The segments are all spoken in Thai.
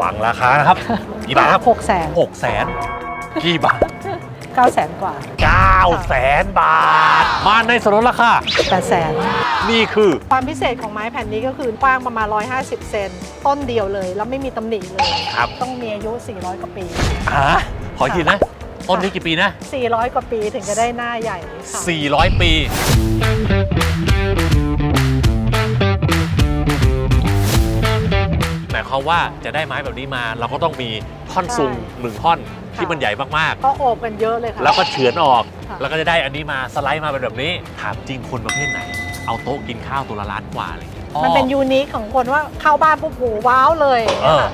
ฟังราคานะครับกี่บาทครับหกแสนหกแสนกี่บาทเก้าแสนกว่าเก้าแสนบาทมาในสนนราคาแปดแสนนี่คือ ความพิเศษของไม้แผ่นนี้ก็คือกว้างประมาณ 150 เซนต้นเดียวเลย แล้วไม่มีตำหนิเลยครับ ต้องมีอายุ 400 กว่าปีอ่าขออีกทีนะ ต้นนี้กี่ปีนะ 400 กว่าปีถึงจะได้หน้าใหญ่ค่ะ400 ปี หมายความว่าจะได้ไม้แบบนี้มา เราก็ต้องมีท่อนซุงหนึ่งท่อนที่มันใหญ่มากก็โอบกันเยอะเลยค่ะ ๆ แล้วก็เฉือนออก ค่ะ แล้วก็จะได้อันนี้มาสไลด์มาเป็นแบบนี้ ถามจริงคนประเภทไหน เอาโต๊ะกินข้าวตัวละล้านกว่าเลยมันเป็นยูนิคของคนว่าเข้าบ้านปุ๊บโหว้าวเลย เออ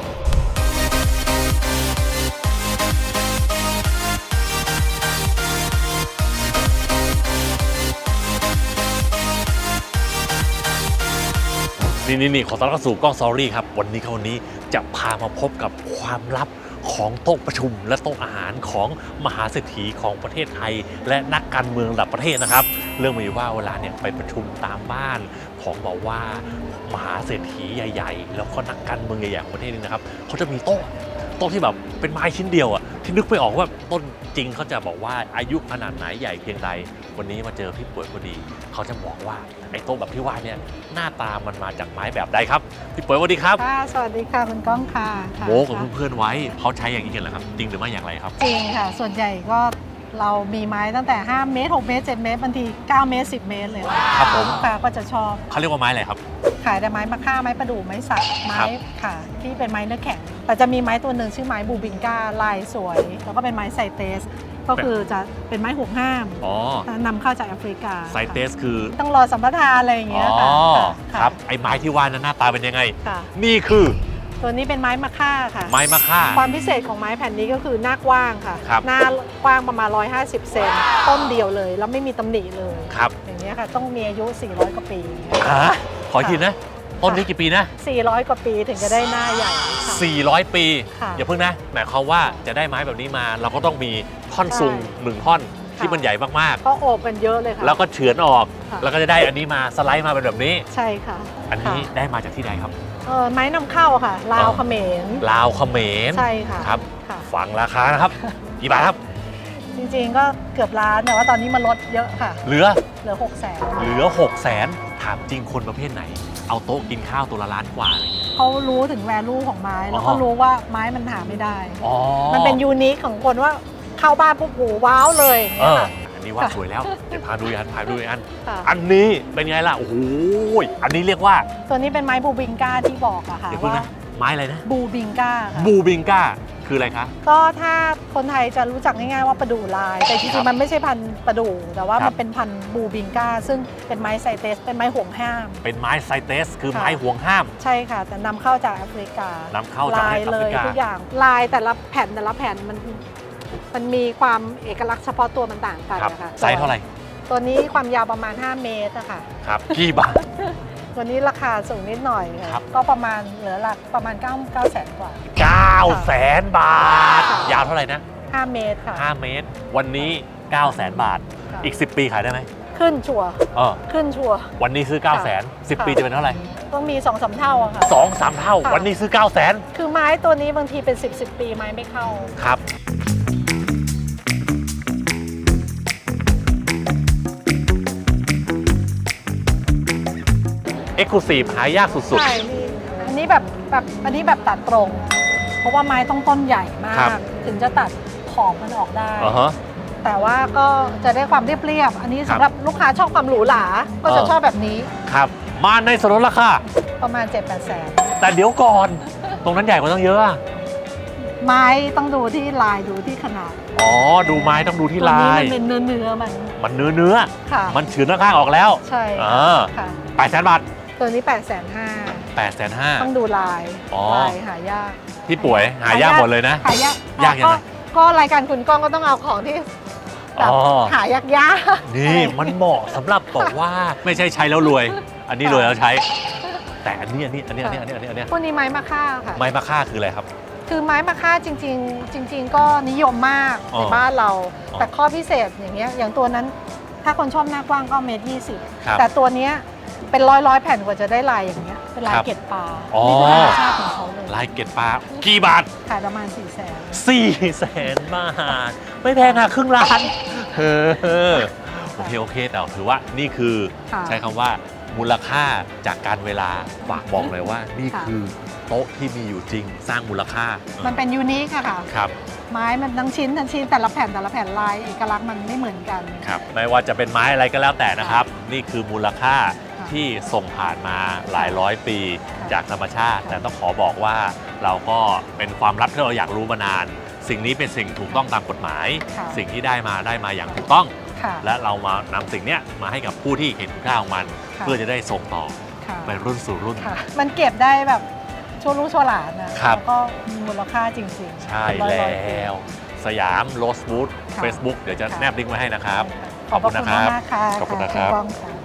นี่นี่นี่ขอต้อนรับสู่กล้องซอรี่ครับ วันนี้เขาวนี้จะพามาพบกับความลับของโต๊ะประชุมและโต๊ะอาหารของมหาเศรษฐีของประเทศไทย และนักการเมืองระดับประเทศนะครับ เรื่องมีว่าเวลาเนี่ยไปประชุมตามบ้านของบอกว่ามหาเศรษฐีใหญ่ ๆ แล้วก็นักการเมืองใหญ่ๆของประเทศนี้นะครับเขาจะมีโต๊ะโต๊ะที่แบบเป็นไม้ชิ้นเดียวอะที่นึกไม่ออกว่าต้นจริงเขาจะบอกว่าอายุขนาดไหนใหญ่เพียงใด วันนี้มาเจอพี่ป่วยพอดี เขาจะบอกว่าไอ้โต๊ะแบบที่ว่าเนี่ยหน้าตามันมาจากไม้แบบใดครับ พี่ป่วยสวัสดีครับค่ะสวัสดีค่ะคุณก้องค่ะค่ะโม้กับเพื่อนๆไว้เขาใช้อย่างนี้กันเหรอครับ จริงหรือไม่อย่างไรครับ จริงค่ะ ส่วนใหญ่ก็เรามีไม้ตั้งแต่ 5 เมตร 6 เมตร 7 เมตรบางที 9 เมตร 10 เมตรเลยครับผมลูกค้าก็จะชอบเขาเรียกว่าไม้อะไรครับ ขายแต่ไม้มะค่าไม้ประดู่ไม้สักไม้ครับค่ะ ที่เป็นไม้เนื้อแข็งแต่จะมีไม้ตัวหนึ่งชื่อไม้บูบิงกาลายสวย แล้วก็เป็นไม้ไซเตส ก็คือจะเป็นไม้ห่วงห้ามอ๋อนำเข้าจากแอฟริกาไซเตสคือต้องรอสัมปทานอะไรอย่างอ๋เงี้ยอค่ะะครับไอ้ไม้ที่ว่านั้นหน้าตาเป็นยังไงค่ะนี่คือ ตัวนี้เป็นไม้มะค่าค่ะ ไม้มะค่า ความพิเศษของไม้แผ่นนี้ก็คือหน้ากว้างค่ะครับหน้ากว้างประมาณ 150 เซนต้นเดียวเลย แล้วไม่มีตำหนิเลยครับอย่างเงี้ยค่ะต้องมีอายุ 400 กว่าปีอ่าขออีกทีนะ ต้นนี้กี่ปีนะ 400 กว่าปีถึงจะได้หน้าใหญ่ค่ะ 400 ปี ค่ะ อย่าเพิ่งนะ หมายความว่าจะได้ไม้แบบนี้มา เราก็ต้องมีท่อนซุงหนึ่งท่อนที่ค่ะมันใหญ่มากก็โอบกันเยอะเลยค่ะ ๆ แล้วก็เฉือนออก ค่ะ แล้วก็จะได้อันนี้มาสไลด์มาเป็นแบบนี้ ใช่ค่ะอันนี้ค่ะได้มาจากที่ใดครับ เออไม้นำเข้าค่ะ ลาวเขมรลาวเขมร ใช่ค่ะครับ ค่ะ ฟังราคานะครับ กี่บาทครับ จริงๆก็เกือบล้านแต่ว่าตอนนี้มันลดเยอะค่ะ เหลือ เหลือ6 0แสนเหลือ 6 0 0แสน ถามจริงคนประเภทไหน เอาโต๊ะกินข้าวตัวละล้านกว่าอะไรเงี้ย เขารู้ถึงแวลูของไม้ แล้วก็อ๋อ รู้ว่าไม้มันหาไม่ได้ อ๋อมันเป็นยูนิคของคนว่าเข้าบ้านปุ๊บโหว้าวเลยอย่างเอเงี้ยอค่ะอันนี้ว่าค่ะสวยแล้ว เดี๋ยวพาดูอีกอันพาดูอีกอัน ค่ะอันนี้เป็นไงล่ะ โอ้โหอันนี้เรียกว่า ตัวนี้เป็นไม้บูบิงก้าที่บอกอะค่ะเดี๋ยวพึ่งว่านะ ไม้อะไรนะ บูบิงก้าค่ะบูบิงก้า คืออะไรคะ ก็ถ้าคนไทยจะรู้จักง่ายๆว่าประดู่ลาย แต่จครัริบงๆมันไม่ใช่พันธุ์ประดู่แต่ว่าครัมับ นเป็นพันธุ์บูบิงก้าซึ่งเป็นไม้ไซเตส เป็นไม้ห่วงห้าม เป็นไม้ไซเตส คือค่ะไม้ห่วงห้าม ใช่ค่ะ แต่นำเข้าจากแอฟริกานำเข้าจากลายแอฟเลริยกา ทุกอย่างลายแต่ละแผ่นแต่ละแผ่นมันมันมีความเอกลักษณ์เฉพาะตัวมันต่างกันครับนะคะไซส์เท่าไหร่ ตัวนี้ความยาวประมาณ 5 เมตรนะคะครับ กี่บาทตั วนี้ราคาสูงนิดหน่อยค่ะครับ ก็ประมาณเหลือหลักประมาณ9 9แสนกว่า 9แสนบาท ค่ะ ยาวเท่าไหร่นะ 5 เมตรค่ะ5 เมตร วันนี้ 9 แสนบาท ค่ะอีก 10 ปีขายได้ไหมขึ้นชัวร์เออขึ้นชัวร์ วันนี้ซื้อ 9 แสน10ค่ะปีจะเป็นเท่าไหร่ต้องมี2อสเท่าอะค่ะสองสามเท่า ค่ะ วันนี้ซื้อ 9 แสนคือไม้ตัวนี้บางทีเป็น 10บสปีไม้ไม่เข้า ครับ เอ็กซ์คลูซีฟหายากสุด ใช่นี่อันนี้แบบแบบอันนี้แบบตัดตรง เพราะว่าไม้ต้องต้นใหญ่มาครัก บ ถึงจะตัดขอบมันออกได้ ๆอ่าฮะ แต่ว่าก็จะได้ความเรียบๆ อันนี้ครับสำหรับลูกค้าชอบความหรูหรา ก็จะเออ ชอบแบบนี้ครับ มาในสนนราคาประมาณ 7 8แสนแต่เดี๋ยวก่อน ตรงนั้นใหญ่กว่าต้องเยอะอะไม้ต้องดูที่ลายดูที่ขนาดอ๋อ ดูไม้ต้องดูที่ลาตัวยนี้มันเป็นเนื้อเนื้อๆมันมันเนื้อเนื้อค่ะ มันเฉือนข้างๆออกแล้ว ใช่อ่า ค่ะแปดแสนบาท ตัวนี้8ปดแสนห้าแปดแสนห้า ต้องดูลายอ๋อ ลายหายากที่ป่วยหายากหมดเลยนะ หายากยากยังไง ก็ก็รายการคุณก้องก็ต้องเอาของที่แบบอ๋อ หายากยากๆนี่มันเหมาะสำหรับบอกว่าไม่ใช่ใช้แล้วรวย อันนี้รวยแล้วใช้ แต่อันนี้อันนี้อันนี้อันนี้อันนี้อันนี้อันนี้พวกนี้ไม้มะค่าค่ะ ไม้มะค่าคืออะไรครับ คือไม้มะค่าจริง ๆ จริง ๆ ก็นิยมมากอ๋อในบ้านเรา อ๋อแต่ข้อพิเศษอย่างเงี้ยอย่างตัวนั้น ถ้าคนชอบหน้ากว้างก็เมตรยี่สิบครับแต่ตัวเนี้ย เป็นร้อยร้อยๆแผ่นกว่าจะได้ลายอย่างเงี้ยเป็นลายครับเกล็ดปลาอ๋อ นี่คือธรรมชาติของเขาเลยลายเกตปลากี่บาทขายประมาณ4ี่แสนสี่แสนบาท ไม่แพงอะครึ่งล้านเออโอเค โอเค แต่ถือว่านี่คือ ค่ะ ใช้คำว่ามูลค่าจากการเวลาฝากบอกเลยว่า นี่ค่ะ คือโต๊ะที่มีอยู่จริงสร้างมูลค่ามันเป็นยูนิคอะค่ะ ครับ ไม้มันทั้งชิ้นทั้งชิ้นแต่ละแผ่นแต่ละแผ่นลายเอกลักษณ์มันไม่เหมือนกัน ครับไม่ว่าจะเป็นไม้อะไรก็แล้วแต่นะครับ นี่คือมูลค่าค่ะ ที่ส่งผ่านมาหลายร้อยปีค่ะจากธรรมชาติค่ะแต่ต้องขอบอกว่าเราก็เป็นความลับที่เราอยากรู้มานาน สิ่งนี้เป็นสิ่งถูกต้องตามกฎหมาย ค่ะสิ่งที่ได้มาได้มาอย่างถูกต้อง ค่ะและเรามานำสิ่งเนี้ยมาให้กับผู้ที่เห็นคุณค่าของมัน ค่ะ เพื่อจะได้ส่งต่อค่ะไปรุ่นสู่รุ่น ค่ะ มันเก็บได้แบบชั่วลูกชั่วหลานนะครับ แล้วก็มีมูลค่าจริงๆใช่เป็นร้อยๆปีแล้ว สยามโรสบูธค่ะเฟซบุ๊กเดี๋ยวจะค่ะ แนบลิงก์ไว้ให้นะครับ ขอบพระคุณขอบคุณนะครับมากๆค่ะขอบคุณนะครับ ณก้องค่ะ